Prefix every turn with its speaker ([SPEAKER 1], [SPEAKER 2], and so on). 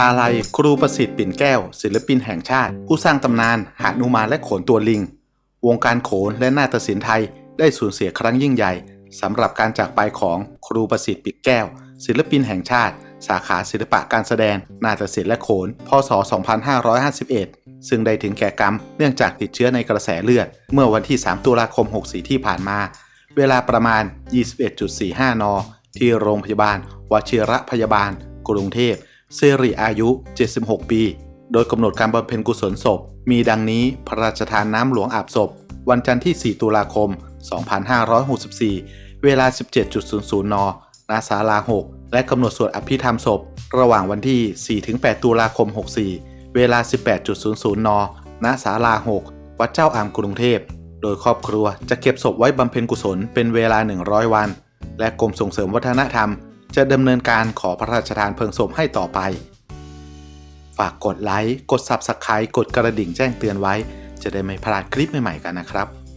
[SPEAKER 1] อาลัยครูประสิทธิ์ปิ่นแก้ว ศิลปินแห่งชาติ ผู้สร้างตำนานหานุมานและโขนตัวลิง วงการโขนและนาฏศิลป์ไทยได้สูญเสียครั้งยิ่งใหญ่สำหรับการจากไปของครูประสิทธิ์ปิ่นแก้ว ศิลปินแห่งชาติ สาขาศิลปะการแสดง นาฏศิลป์และโขน พศ 2551 ซึ่งได้ถึงแก่กรรมเนื่องจากติดเชื้อในกระแสเลือด เมื่อวันที่ 3 ตุลาคม 64 ที่ผ่านมา เวลาประมาณ 21.45 น ที่โรงพยาบาลวชิระพยาบาล กรุงเทพ สิริอายุ 76 ปี โดยกำหนดการบำเพ็ญกุศลศพ มีดังนี้พระราชทานน้ำหลวงอาบศพ วันจันทร์ที่ 4 ตุลาคม 2564 เวลา 17.00 น ณ ศาลา 6 และกำหนดสวดอภิธรรมศพ ระหว่างวันที่ 4-8 ตุลาคม 64 เวลา 18.00 น ณ ศาลา 6 วัดเจ้าอามกรุงเทพ โดยครอบครัวจะเก็บศพไว้บำเพ็ญกุศลเป็นเวลา 100 วัน และกรมส่งเสริมวัฒนธรรม จะดำเนินการขอพระราชทานเพลิงศพให้ต่อไป ฝากกดไลค์ กด Subscribe กดกระดิ่งแจ้งเตือนไว้ จะได้ไม่พลาดคลิปใหม่ๆกันนะครับ